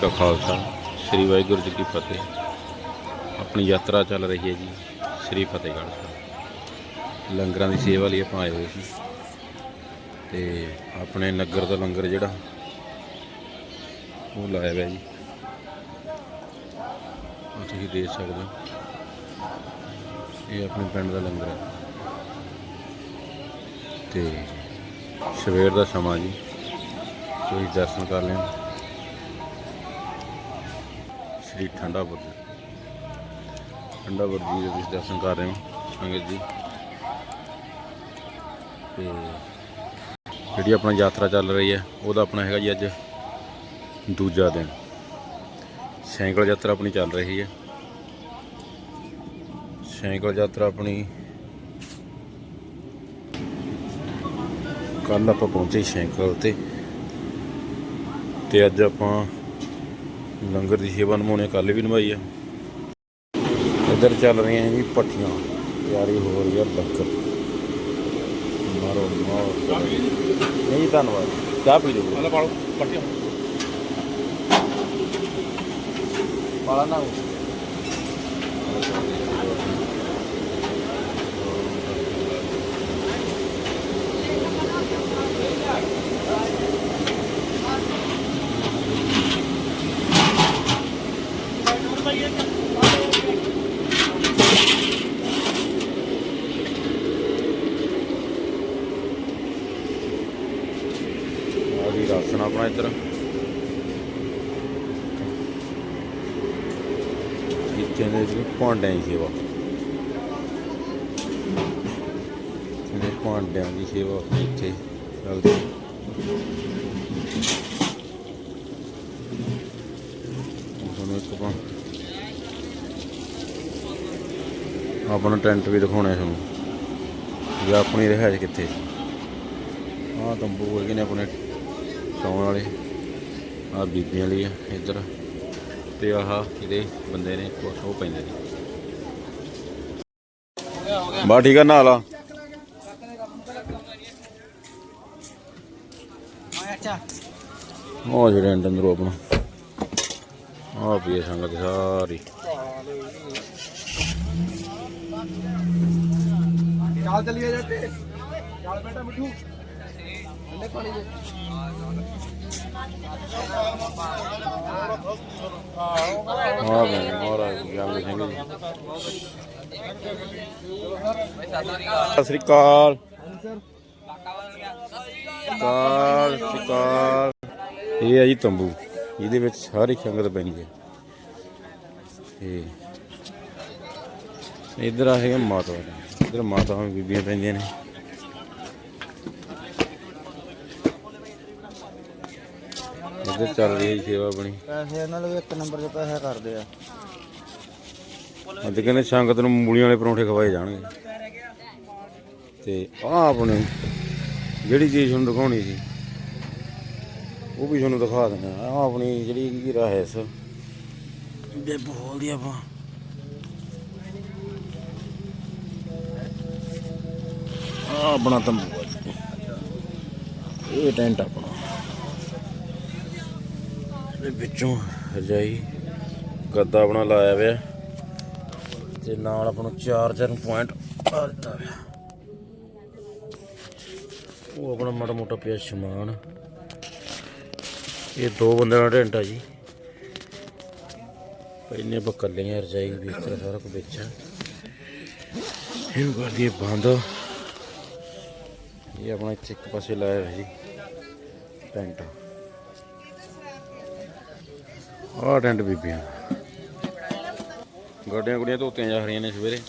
ਕਾ ਖਾਲਸਾ, ਸ੍ਰੀ ਵਾਹਿਗੁਰੂ ਜੀ ਕੀ ਫਤਿਹ। ਆਪਣੀ ਯਾਤਰਾ ਚੱਲ ਰਹੀ ਹੈ ਜੀ, ਸ੍ਰੀ ਫਤਿਹਗੜ੍ਹ ਸਾਹਿਬ। ਲੰਗਰਾਂ ਦੀ ਸੇਵਾ ਲਈ ਆਪਾਂ ਆਏ ਹੋਏ ਸੀ। ਤੇ ਆਪਣੇ ਨਗਰ ਦਾ ਲੰਗਰ ਜਿਹੜਾ, ਉਹ ਲਾਇਆ ਹੋਇਆ ਜੀ। ਆਹ ਤੁਸੀਂ ਦੇਖ ਸਕਦੇ ਹੋ। ਇਹ ਆਪਣੇ ਪਿੰਡ ਦਾ ਲੰਗਰ ਹੈ। ਤੇ ਸਵੇਰ ਦਾ ਸਮਾਂ ਜੀ। ਤੁਸੀਂ ਦਰਸ਼ਨ ਕਰ ਲੈਣ। ਸ੍ਰੀ ਠੰਡਾ ਬੁਰਜ। ਠੰਡਾ ਬੁਰਜ ਜੀ ਦੇ ਤੁਸੀਂ ਦਰਸ਼ਨ ਕਰ ਰਹੇ ਹੋ, ਸੰਗਤ ਜੀ। ਤੇ ਜਿਹੜੀ ਆਪਣਾ ਯਾਤਰਾ ਚੱਲ ਰਹੀ ਹੈ, ਉਹਦਾ ਆਪਣਾ ਹੈਗਾ ਜੀ ਅੱਜ ਦੂਜਾ ਦਿਨ। ਸਾਈਕਲ ਯਾਤਰਾ ਆਪਣੀ ਚੱਲ ਰਹੀ ਹੈ। ਸਾਈਕਲ ਯਾਤਰਾ ਆਪਣੀ ਕੱਲ ਆਪਾਂ ਪਹੁੰਚੇ ਸੈਂਕਲ ਤੇ। ਤੇ ਅੱਜ ਆਪਾਂ ਲੰਗਰ ਦੀ ਸੇਵਾ ਨਿਭਾਉਣੇ ਕੱਲ ਵੀ ਨਿਭਾਈ ਆ। ਇੱਧਰ ਚੱਲ ਰਹੀਆਂ ਜੀ ਪੱਠੀਆਂ। ਤਿਆਰੀ ਹੋ ਰਹੀ ਹੈ ਲੰਗਰ। ਮਾਰੋ ਮਾਰੋ। ਨਹੀਂ ਧੰਨਵਾਦ। ਚਾਹ ਪੀ ਲਓ ਹਲਾ ਪਾਲੋ ਪੱਟੀਆਂ ਪਾਲਾ ਨਾ ਆਦੀ ਰਾਸ਼ਨ ਆਪਣਾ ਇੱਧਰ। ਇੱਥੇ ਦੇ ਜੀ ਭਾਂਡਿਆਂ ਦੀ ਸੇਵਾ। ਇਹਦੇ ਭਾਂਡਿਆਂ ਦੀ ਸੇਵਾ ਇੱਥੇ ਚੱਲਦੀ ਤੁਹਾਨੂੰ ਇੱਕ ਆਪਾਂ ਆਪਣਾ ਟੈਂਟ ਵੀ ਦਿਖਾਉਣਾ ਤੁਹਾਨੂੰ ਵੀ ਆਪਣੀ ਰਿਹਾਇਸ਼ ਕਿੱਥੇ ਆਹ ਤੰਬੂ ਹੈਗੇ ਨੇ ਆਪਣੇ ਸੌਣ ਵਾਲੇ। ਆ ਬੀਬੀਆਂ ਲਈ ਇੱਧਰ। ਤੇ ਆਹ ਇਹਦੇ ਬੰਦੇ ਨੇ ਕੁਛ ਉਹ ਪੈਂਦੇ ਨੇ। ਬਾ ਠੀਕ ਆ, ਨਹਾ ਲਾ। ਉਹ ਜਿਹੜੇ ਅੰਦਰੋਂ ਆਪਣਾ। ਆ ਪੀਏ ਸੰਗਤ ਸਾਰੀ। ਚਾਲ ਚਲੀਏ ਜੱਟੇ ਚਾਲ ਬੇਟਾ ਮਿੱਠੂ। ਅੰਡੇ ਪਾਣੀ ਦੇ। ਆ ਬਈ ਮਹਾਰਾਜ ਗਿਆਨ ਸਿੰਘ ਜੀ ਸਤਿ ਸ੍ਰੀ ਅਕਾਲ। ਕਾਲ ਸ਼ਿਕਾਰ ਇਹ ਹੈ ਜੀ ਤੰਬੂ। ਇਹਦੇ ਵਿੱਚ ਸਾਰੀ ਸੰਗਤ ਪੈਂਦੀ ਹੈ। ਤੇ ਇਧਰ ਆ ਹੈਗੇ ਮਾਤਾ ਜੀ ਇਧਰ ਮਾਤਾਵਾਂ ਬੀਬੀਆਂ ਪੈਂਦੀਆਂ ਨੇ। ਇਧਰ ਚੱਲ ਰਹੀ ਹੈ ਸੇਵਾ ਬਣੀ ਪੈਸੇ ਇਹਨਾਂ ਦੇ ਇੱਕ ਨੰਬਰ 'ਤੇ ਪੈਸਾ ਕਰਦੇ ਆ। ਅੱਜ ਕਹਿੰਦੇ ਸੰਗਤ ਨੂੰ ਮੂਲੀਆਂ ਵਾਲੇ ਪਰੌਂਠੇ ਖਵਾਏ ਜਾਣਗੇ। ਤੇ ਆਹ ਆਪਣੇ ਜਿਹੜੀ ਚੀਜ਼ ਤੁਹਾਨੂੰ ਦਿਖਾਉਣੀ ਸੀ ਉਹ ਵੀ ਤੁਹਾਨੂੰ ਦਿਖਾ ਦਿੰਦੇ ਆ। ਆਪਣੀ ਜਿਹੜੀ ਕੀ ਰਹਿਸ ਦੇ ਬੋਲਦੀ ਆਪਾਂ। ਆਪਣਾ ਤੰਬੂ ਆ ਜੀ। ਇਹ ਟੈਂਟ ਆਪਣਾ। ਇਹ ਵਿੱਚੋਂ ਰਜਾਈ ਗੱਦਾ ਆਪਣਾ ਲਾਇਆ ਹੋਇਆ। ਤੇ ਨਾਲ ਆਪਣਾ ਨੂੰ ਚਾਰਜਰ ਪੁਆਇੰਟ ਆ ਦਿੱਤਾ ਹੋਇਆ। ਉਹ ਆਪਣਾ ਮਾੜਾ ਮੋਟਾ ਪਿਆ ਸਮਾਨ। ਇਹ ਦੋ ਬੰਦਿਆਂ ਦਾ ਟੈਂਟ ਆ ਜੀ। ਪਹਿਲੇ ਆਪਾਂ ਇਕੱਲੇ ਰਜਾਈ ਵੀ ਸਾਰਾ ਕੁਝ ਵਿੱਚ ਆ। ਇਹਨੂੰ ਬੰਦ। ਇਹ ਆਪਣਾ ਇੱਥੇ ਇੱਕ ਪਾਸੇ ਲਾਇਆ ਹੋਇਆ ਜੀ, ਟੈਂਟ। ਆਹ ਟੈਂਟ ਬੀਬੀਆਂ ਗੱਡੀਆਂ ਗੁੱਡੀਆਂ ਧੋਤੀਆਂ ਜਾ ਰਹੀਆਂ ਨੇ ਸਵੇਰੇ।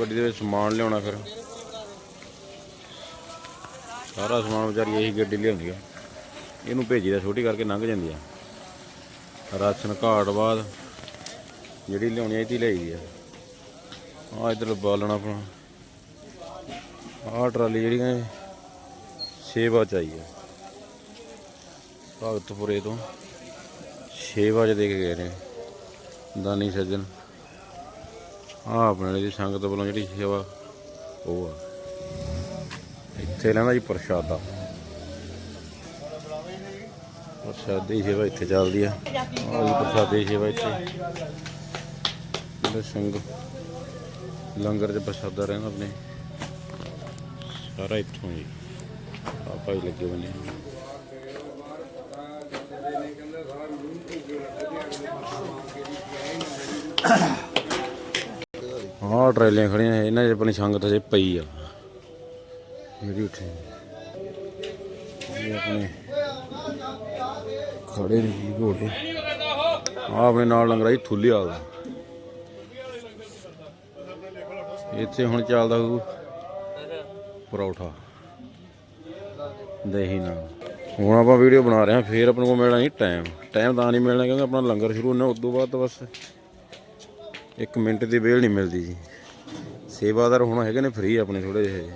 ਗੱਡੀ ਦੇ ਵਿੱਚ ਸਮਾਨ ਲਿਆਉਣਾ ਫਿਰ। ਸਾਰਾ ਸਮਾਨ ਵਿਚਾਰੀ ਇਹੀ ਗੱਡੀ ਲਿਆਉਂਦੀ ਆ। ਇਹਨੂੰ ਭੇਜੀਦਾ ਛੋਟੀ ਕਰਕੇ ਲੰਘ ਜਾਂਦੀ ਆ। ਰਾਸ਼ਨ ਘਾਟ ਬਾਅਦ ਜਿਹੜੀ ਲਿਆਉਣੀ ਆ, ਇਹਦੀ ਲਈ ਆ। ਆ ਇਧਰ ਬਾਲਣਾ ਆਪਣਾ। ਆਹ ਟਰਾਲੀ ਜਿਹੜੀਆਂ ਇਹ ਸੇਵਾ ਚ ਆਈ ਆ। ਭਗਤਪੁਰੇ ਤੋਂ ਸੇਵਾ ਚ ਦੇ ਕੇ ਗਏ ਨੇ। ਦਾਨੀ ਸੱਜਣ ਆ ਆਪਣੇ ਦੀ ਸੰਗਤ ਵੱਲੋਂ ਜਿਹੜੀ ਸੇਵਾ, ਉਹ ਆ। ਇੱਥੇ ਲੈਂਦਾ ਜੀ ਪ੍ਰਸ਼ਾਦਾ। ਪ੍ਰਸ਼ਾਦੀ ਸੇਵਾ ਇੱਥੇ ਚੱਲਦੀ ਆ। ਆਹ ਜੀ ਪ੍ਰਸ਼ਾਦੀ ਸੇਵਾ ਇੱਥੇ। ਜਿਹੜੇ ਸਿੰਘ ਲੰਗਰ ਚ ਪ੍ਰਸ਼ਾਦਾ ਰਹਿੰਦਾ ਆਪਣੇ। ਸਾਰਾ ਇੱਥੋਂ ਹੀ ਆ ਭਾਈ ਲੱਗੇ ਬੰਨੇ ਹਾਂ ਟਰੇਲੀਆਂ ਖੜੀਆਂ ਇਹਨਾਂ 'ਚ ਆਪਣੀ ਸੰਗਤ ਜੇ ਪਈ ਆ। ਜਿਹੜੀ ਉੱਥੇ ਇਹ ਆਪਣੇ ਖੜੇ ਨੇ ਜੀ ਘੋੜੇ ਆ ਆਪਣੇ ਨਾਲ ਲੰਗਰਾ ਜੀ ਥੁੱਲੀ ਇੱਥੇ ਹੁਣ ਚੱਲਦਾ ਹੋਊ। ਪਰੌਠਾ। ਦਹੀਂ ਨਾਲ। ਹੁਣ ਆਪਾਂ ਵੀਡੀਓ ਬਣਾ ਰਹੇ ਹਾਂ, ਫੇਰ ਆਪਣੇ ਕੋਲ ਮਿਲਣਾ ਨਹੀਂ ਟਾਈਮ ਟਾਈਮ ਤਾਂ ਨਹੀਂ ਮਿਲਣਾ ਕਿਉਂਕਿ ਆਪਣਾ ਲੰਗਰ ਸ਼ੁਰੂ ਹੋਣਾ ਉਸ ਤੋਂ ਬਾਅਦ ਤਾਂ ਬਸ ਇੱਕ ਮਿੰਟ ਦੀ ਵੇਲ ਨਹੀਂ ਮਿਲਦੀ ਜੀ। ਸੇਵਾਦਾਰ ਹੁਣ ਹੈਗੇ ਨੇ ਫ੍ਰੀ ਆਪਣੇ ਥੋੜੇ ਜਿਹੇ।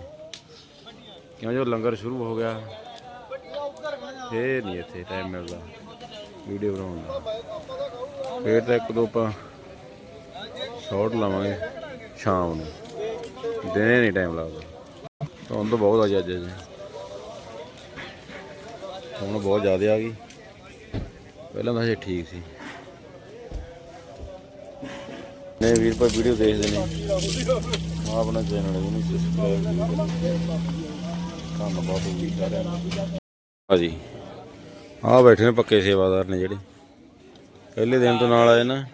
ਕਿਉਂ ਜੋ ਲੰਗਰ ਸ਼ੁਰੂ ਹੋ ਗਿਆ। ਫੇਰ ਨਹੀਂ ਇੱਥੇ ਟਾਈਮ ਮਿਲਦਾ ਵੀਡੀਓ ਬਣਾਉਣ ਦਾ। ਫੇਰ ਤਾਂ ਇੱਕ ਦੋ ਆਪਾਂ ਸ਼ਾਰਟ ਲਾਵਾਂਗੇ ਸ਼ਾਮ ਨੂੰ। ਦਿਨੇ ਨਹੀਂ ਟਾਈਮ ਲੱਗਦਾ। ਹੁਣ ਤਾਂ ਬਹੁਤ ਆ ਜੀ ਜੀ। ਹੁਣ ਬਹੁਤ ਜ਼ਿਆਦਾ ਆ ਗਈ। ਪਹਿਲਾਂ ਤਾਂ ਹਜੇ ਠੀਕ ਸੀ। ਨੇ ਵੀਰ ਭਾਈ ਵੀਡੀਓ ਦੇਖਦੇ ਨੇ। ਆਹ ਆਪਣਾ ਚੈਨਲ ਹੈ ਸਬਸਕ੍ਰਾਈਬ ਜ਼ਰੂਰ ਕਰੋ ਧੰਨਵਾਦ ਜੀ ਸਾਰਿਆਂ ਹਾਂਜੀ ਆਹ ਬੈਠੇ ਨੇ ਪੱਕੇ ਸੇਵਾਦਾਰ ਨੇ ਜਿਹੜੇ। ਪਹਿਲੇ ਦਿਨ ਤੋਂ ਨਾਲ ਆਏ ਨਾ।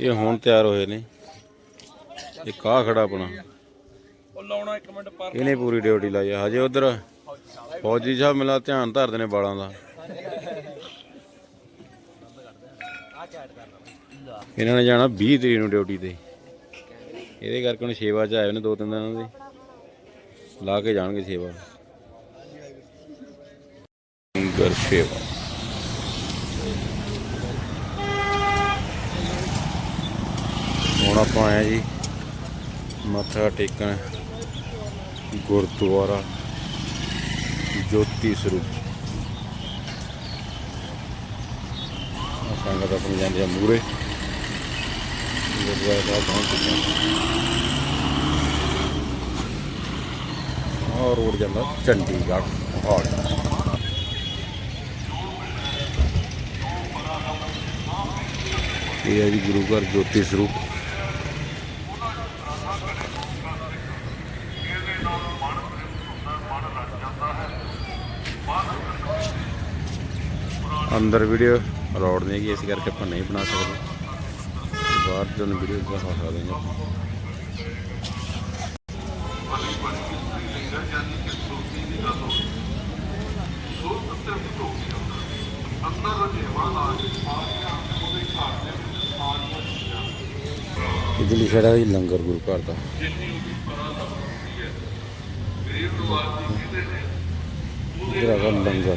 ਇਹ ਹੁਣ ਤਿਆਰ ਹੋਏ ਨੇ। ਇੱਕ ਆਹ ਖੜਾ ਆਪਣਾ। ਉਹ ਲਾਉਣਾ ਇੱਕ ਮਿੰਟ ਪਰ ਇਹਨੇ ਪੂਰੀ ਡਿਊਟੀ ਲਾਈ ਆ ਹਜੇ ਉਧਰ ਫੌਜੀ ਸਾਹਿਬ ਮਿਲਾ ਧਿਆਨ ਧਰਦੇ ਨੇ ਬਾਲਾਂ ਦਾ। ਇਹਨਾਂ ਨੇ ਜਾਣਾ 20 ਤਰੀਕ ਨੂੰ ਡਿਊਟੀ ਤੇ। ਇਹਦੇ ਕਰਕੇ ਹੁਣ ਸੇਵਾ ਚ ਆਏ ਨੇ ਦੋ ਤਿੰਨ ਦਿਨਾਂ ਦੇ। ਲਾ ਕੇ ਜਾਣਗੇ ਸੇਵਾ। ਲੰਗਰ ਸੇਵਾ। ਹੁਣ ਆਪਾਂ ਆਏ ਜੀ ਮੱਥਾ ਟੇਕਣ। ਗੁਰਦੁਆਰਾ। ਜੋਤੀ ਸਰੂਪ। ਆਹ ਸੰਗਤ ਆਪਣੀ ਜਾਂਦੀ ਆ ਮੂਰੇ ਗੁਰਦੁਆਰਾ ਸਾਹਿਬ ਪਹੁੰਚ ਚੁੱਕੇ ਹਾਂ ਰੋਡ ਜਾਂਦਾ ਚੰਡੀਗੜ੍ਹ ਪਹਾੜ। ਇਹ ਹੈ ਜੀ ਗੁਰੂ ਘਰ ਜੋਤੀ ਸਰੂਪ। ਅੰਦਰ ਵੀਡੀਓ ਅਲਾਉਡ ਨਹੀਂ ਹੈਗੀ ਇਸ ਕਰਕੇ ਆਪਾਂ ਨਹੀਂ ਬਣਾ ਸਕਦੇ। ਬਾਹਰ ਜਦੋਂ ਵੀਡੀਓ ਦਿਖਾ ਸਕਦੇ ਹਾਂ। ਇਹਦੇ ਲਿਖਿਆ ਹੈ ਜੀ ਲੰਗਰ ਗੁਰੂ ਘਰ ਦਾ। ਇਧਰ ਹੈਗਾ ਲੰਗਰ।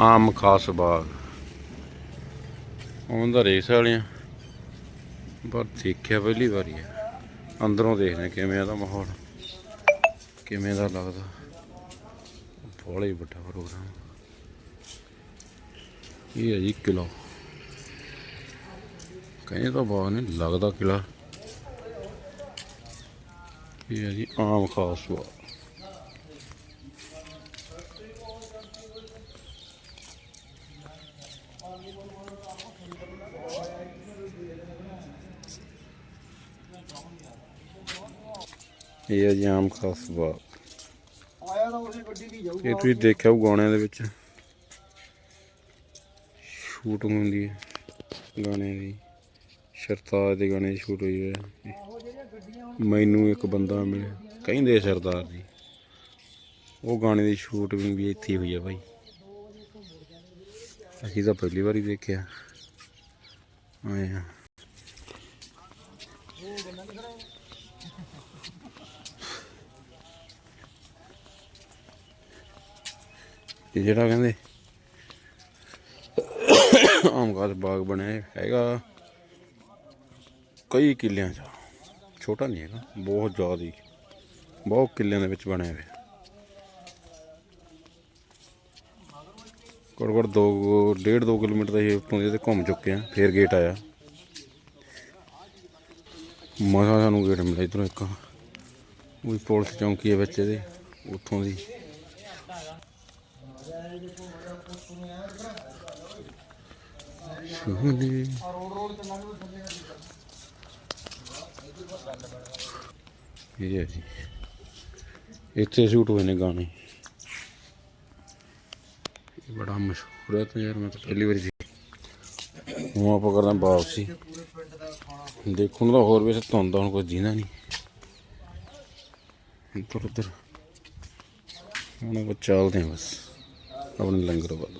ਆਮ ਖਾਸ ਬਾਗ। ਉਹਦਾ ਰੇਸ ਵਾਲਿਆਂ। ਪਰ ਦੇਖਿਆ ਪਹਿਲੀ ਵਾਰੀ ਆ ਅੰਦਰੋਂ ਦੇਖਦੇ ਹਾਂ ਕਿਵੇਂ ਦਾ ਮਾਹੌਲ। ਕਿਵੇਂ ਦਾ ਲੱਗਦਾ। ਬੜਾ ਹੀ ਵੱਡਾ ਪ੍ਰੋਗਰਾਮ। ਇਹ ਹੈ ਜੀ ਕਿਲਾ ਕਹਿੰਦੇ ਤਾਂ ਬਾਗ ਨਹੀਂ, ਲੱਗਦਾ ਕਿਲਾ ਇਹ ਹੈ ਜੀ ਆਮ ਖਾਸ ਬਾਗ। ਇਹ ਹੈ ਜੀ ਆਮ ਖਾਸ ਬਾਗ ਆਇਆ ਤਾਂ ਉਸੇ ਗੱਡੀ ਦੀ ਜਾਊ ਇਹ ਤੁਸੀਂ ਦੇਖਿਆ ਉਹ ਗਾਣਿਆਂ ਦੇ ਵਿੱਚ। ਸ਼ੂਟਿੰਗ ਹੁੰਦੀ ਹੈ ਗਾਣਿਆਂ ਦੀ। ਸਰਤਾਜ ਦੇ ਗਾਣੇ ਸ਼ੂਟ ਹੋਈ ਹੈ। ਮੈਨੂੰ ਇੱਕ ਬੰਦਾ ਮਿਲਿਆ। ਕਹਿੰਦੇ ਸਰਦਾਰ ਜੀ ਉਹ ਗਾਣੇ ਦੀ ਸ਼ੂਟਿੰਗ ਵੀ ਇੱਥੇ ਹੀ ਹੋਈ ਹੈ ਭਾਈ ਅਸੀਂ ਤਾਂ ਪਹਿਲੀ ਵਾਰੀ ਦੇਖਿਆ। ਆਏ ਇਹ ਜਿਹੜਾ ਕਹਿੰਦੇ ਆਮ ਖਾਸ ਬਾਗ ਬਣਿਆ ਹੈਗਾ। ਕਈ ਕਿੱਲਿਆਂ 'ਚ, ਛੋਟਾ ਨਹੀਂ ਹੈਗਾ, ਬਹੁਤ ਜ਼ਿਆਦਾ ਬਹੁਤ ਕਿੱਲਿਆਂ ਦੇ ਵਿੱਚ ਬਣਿਆ ਹੋਇਆ। ਕੋਲ ਕੋਲ 2 1.5 2 ਕਿਲੋਮੀਟਰ ਦਾ ਇਹ ਉੱਤੋਂ ਦੇ ਘੁੰਮ ਚੁੱਕੇ ਆ, ਫੇਰ ਗੇਟ ਆਇਆ। ਮਸਾ ਸਾਨੂੰ ਗੇਟ ਮਿਲਿਆ ਇਧਰੋਂ ਇੱਕ। ਉਹ ਪੁਲਿਸ ਚੌਂਕੀ ਹੈ ਵਿੱਚ ਇਹਦੇ, ਉੱਥੋਂ ਦੀ। ਸੁਣੀ ਇਹ ਹੈ ਜੀ। ਇੱਥੇ ਸ਼ੂਟ ਹੋਏ ਨੇ ਗਾਣੇ। ਇਹ ਬੜਾ ਮਸ਼ਹੂਰ ਹੈ ਤਾਂ ਯਾਰ, ਮੈਂ ਤਾਂ ਪਹਿਲੀ ਵਾਰੀ ਸੀ ਹੁਣ ਆਪਾਂ ਕਰਦੇ ਵਾਪਸੀ। ਦੇਖਣ ਨੂੰ ਤਾਂ ਹੋਰ ਵੀ ਧੁੰਦ ਹੁਣ ਕੋਈ ਜੀਣਾ ਨਹੀਂ। ਇੱਧਰ ਉੱਧਰ ਹੁਣ ਆਪਾਂ ਚੱਲਦੇ ਹਾਂ ਬਸ। ਆਪਣੇ ਲੰਗਰ ਵੱਲ।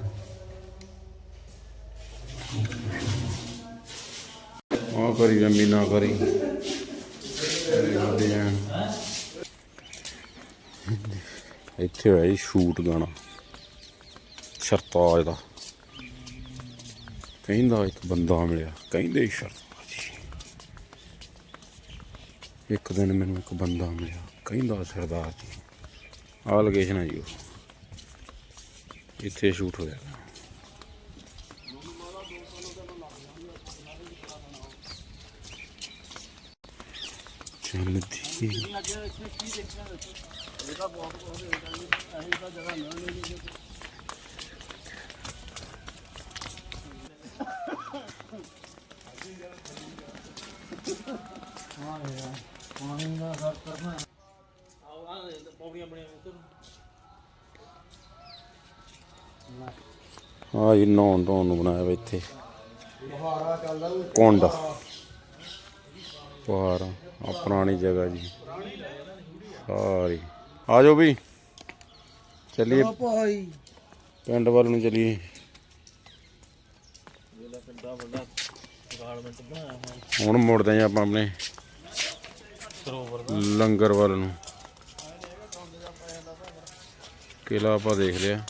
ਕਰੀ ਜੰਮੀ ਨਾ ਕਰੀ। ਇੱਥੇ ਹੋਇਆ ਸ਼ੂਟ ਗਾਣਾ। ਸਰਤਾਜ ਦਾ। ਕਹਿੰਦਾ ਇੱਕ ਬੰਦਾ ਮਿਲਿਆ। ਕਹਿੰਦੇ ਸਰਤਾਜ। ਜੀ ਇੱਕ ਦਿਨ ਮੈਨੂੰ ਇੱਕ ਬੰਦਾ ਮਿਲਿਆ। ਕਹਿੰਦਾ ਸਰਦਾਰ ਜੀ। ਆਹ ਲੋਕੇਸ਼ਨ ਹੈ ਜੀ ਉਹ। ਇੱਥੇ ਸ਼ੂਟ ਹੋਇਆ। ਚਲਦੀ ਆ ਜੀ ਨੌਨ ਧੋਣ ਨੂੰ ਬਣਾਇਆ ਵਾ ਇੱਥੇ। ਕੁੰਡ। ਪਹਾੜ ਆ ਪੁਰਾਣੀ ਜਗ੍ਹਾ ਜੀ। ਸਾਰੀ। ਆ ਜਾਓ ਵੀ। ਚੱਲੀਏ। ਭਾਈ ਪਿੰਡ ਵੱਲ ਨੂੰ ਚੱਲੀਏ। ਹੁਣ ਮੁੜਦੇ ਆ ਆਪਾਂ ਆਪਣੇ ਲੰਗਰ ਵੱਲ ਨੂੰ। ਕਿਲਾ ਆਪਾਂ ਦੇਖ ਲਿਆ।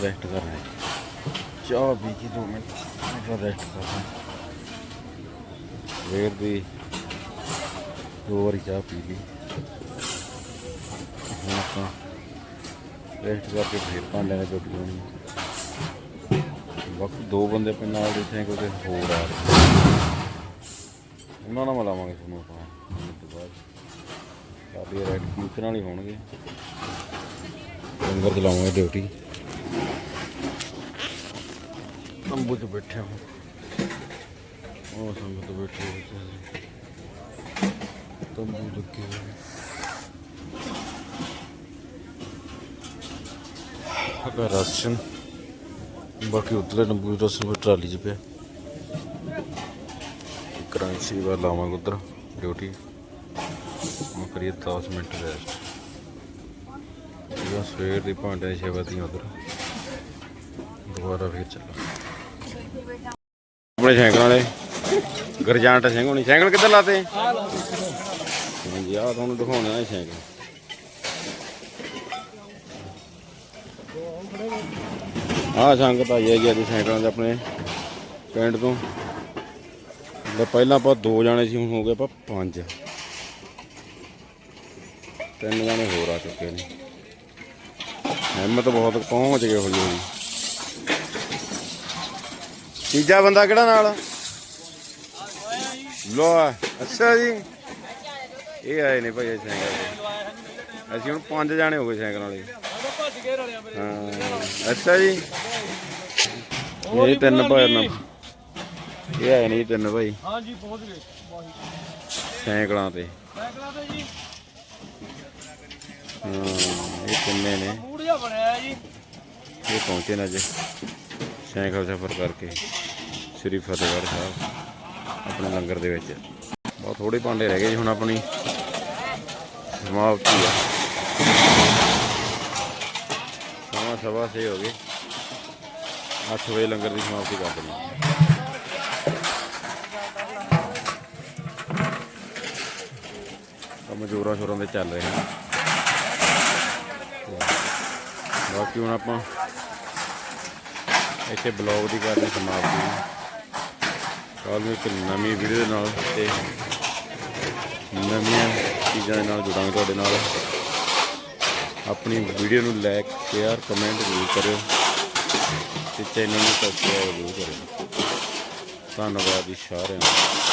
ਹੁਣ ਆਪਾਂ ਬੰਦ ਰੈਸਟ ਕਰਨਾ ਹੈ ਚਾਹ ਪੀ ਕੇ ਦੋ ਮਿੰਟ ਆਪਾਂ ਰੈਸਟ ਕਰਨਾ ਸਵੇਰ ਦੀ ਦੋ ਵਾਰੀ ਚਾਹ ਪੀ ਲਈ। ਹੁਣ ਆਪਾਂ ਰੈਸਟ ਕਰਕੇ ਫਿਰ ਭਾਂਡਿਆਂ ਨੇ ਚੁੱਕ ਲੈਣੀ ਬਾਕੀ ਦੋ ਬੰਦੇ ਆਪਣੇ ਨਾਲ ਦਿੱਤੇ ਕੋਈ ਹੋਰ ਆ ਰਹੇ ਉਹਨਾਂ ਨਾਲ ਮਿਲਾਵਾਂਗੇ ਤੁਹਾਨੂੰ ਆਪਾਂ ਮਿੰਟ ਬਾਅਦ। ਸਾਡੀ ਰੈਡ ਕਮਿਸ਼ਨ ਵਾਲੀ ਹੋਣਗੇ। ਲੰਗਰ ਚਲਾਵਾਂਗੇ ਡਿਊਟੀ ਤੰਬੂ 'ਚ ਬੈਠੇ ਹਾਂ ਉਹ ਸੰਗਤ ਬੈਠੀ ਹੋਈ ਹੈ ਤੰਬੂ ਲੱਗੇ ਹੋਏ ਨੇ। ਰਾਸ਼ਨ। ਬਾਕੀ ਉਧਰਲੇ ਤੰਬੂ ਦਾ ਰਸਨ ਟਰਾਲੀ 'ਚ ਪਿਆ। ਕਰੰਸੀ ਵਾਲਾ ਲਾਵਾਂਗੇ ਉਧਰ, ਡਿਊਟੀ। ਮੈਂ ਕਰੀਏ 10 ਮਿੰਟ ਰੈਸਟ ਇਹ ਸਵੇਰ ਦੀ ਭਾਂਡੇ ਦੀ ਸੇਵਾ ਦੀ ਉਧਰ। ਦੁਬਾਰਾ ਫੇਰ ਚੱਲਾਂ ਆਪਣੇ ਸਾਈਕਲ ਵਾਲੇ। ਗਰਜਾਂਟ ਸਿੰਘ ਹੋਣੀ। ਸਾਈਕਲ ਕਿੱਧਰ ਲਾਤੇ? ਹਾਂਜੀ ਆ ਤੁਹਾਨੂੰ ਦਿਖਾਉਣਾ ਹੈ ਸਾਈਕਲ ਆ ਸੰਗਤ ਆਈ ਹੈ ਜੀ ਸਾਈਕਲਾਂ ਦੇ ਆਪਣੇ ਪਿੰਡ ਤੋਂ। ਲੈ, ਪਹਿਲਾਂ ਆਪਾਂ ਦੋ ਜਾਣੇ ਸੀ, ਹੁਣ ਹੋ ਗਏ ਆਪਾਂ ਪੰਜ। ਤਿੰਨ ਜਾਣੇ ਹੋਰ ਆ ਚੁੱਕੇ ਨੇ। ਹਿੰਮਤ ਬਹੁਤ ਪਹੁੰਚ ਗਏ ਹੌਲੀ ਹੌਲੀ ਤੀਜਾ ਬੰਦਾ ਕਿਹੜਾ ਨਾਲ? ਲੋ ਅੱਛਾ ਜੀ। ਇਹ ਆਏ ਨੇ ਭਾਈ ਸਾਈਕਲ ਅਸੀਂ ਹੁਣ ਪੰਜ ਜਾਣੇ ਹੋ ਗਏ ਸਾਈਕਲ ਵਾਲੇ। ਹਾਂ ਅੱਛਾ ਜੀ। ਇਹ ਤਿੰਨ ਭਾਈ ਨਾ ਇਹ ਆਏ ਨੇ ਜੀ ਤਿੰਨ ਭਾਈ। ਹਾਂਜੀ ਪਹੁੰਚ ਗਏ। ਸਾਈਕਲਾਂ ਤੇ। ਸਾਈਕਲਾਂ ਤੇ ਜੀ। ਹਾਂ ਇਹ ਤਿੰਨੇ ਨੇ। ਜਿਹਾ ਬਣਿਆ ਹੈ ਜੀ। ਇਹ ਪਹੁੰਚੇ ਨੇ ਅੱਜ। ਸਾਈਕਲ ਸਫ਼ਰ ਕਰਕੇ ਸ੍ਰੀ ਫਤਿਹਗੜ੍ਹ ਸਾਹਿਬ, ਆਪਣੇ ਲੰਗਰ ਦੇ ਵਿੱਚ। ਬਹੁਤ ਥੋੜੇ ਭਾਂਡੇ ਰਹਿ ਗਏ ਜੀ ਹੁਣ ਆਪਣੀ। ਸਮਾਪਤੀ ਆ। ਸਮਾਂ ਸਵਾ ਛੇ ਹੋ ਗਏ। 8 ਵਜੇ ਲੰਗਰ ਦੀ ਸਮਾਪਤੀ ਕਰ ਦੇਣੀ ਕੰਮ ਸ਼ੋਰਾਂ ਦੇ ਚੱਲ ਰਹੇ ਹਨ ਬਾਕੀ ਹੁਣ ਆਪਾਂ ਇੱਥੇ ਬਲੌਗ ਦੀ ਕਰਦੇ ਸਮਾਪਤੀ ਕੱਲ੍ਹ ਨੂੰ ਇੱਕ ਨਵੀਂ ਵੀਡੀਓ ਦੇ ਨਾਲ ਤੇ ਨਵੀਆਂ ਚੀਜ਼ਾਂ ਦੇ ਨਾਲ ਜੁੜਾਂਗੇ ਤੁਹਾਡੇ ਨਾਲ। ਆਪਣੀ ਵੀਡੀਓ ਨੂੰ ਲਾਈਕ ਸ਼ੇਅਰ ਕਮੈਂਟ ਜ਼ਰੂਰ ਕਰਿਓ ਤੇ ਚੈਨਲ ਨੂੰ ਸਬਸਕ੍ਰਾਈਬ ਜ਼ਰੂਰ ਕਰਿਓ। ਧੰਨਵਾਦ ਜੀ ਸਾਰਿਆਂ ਦਾ।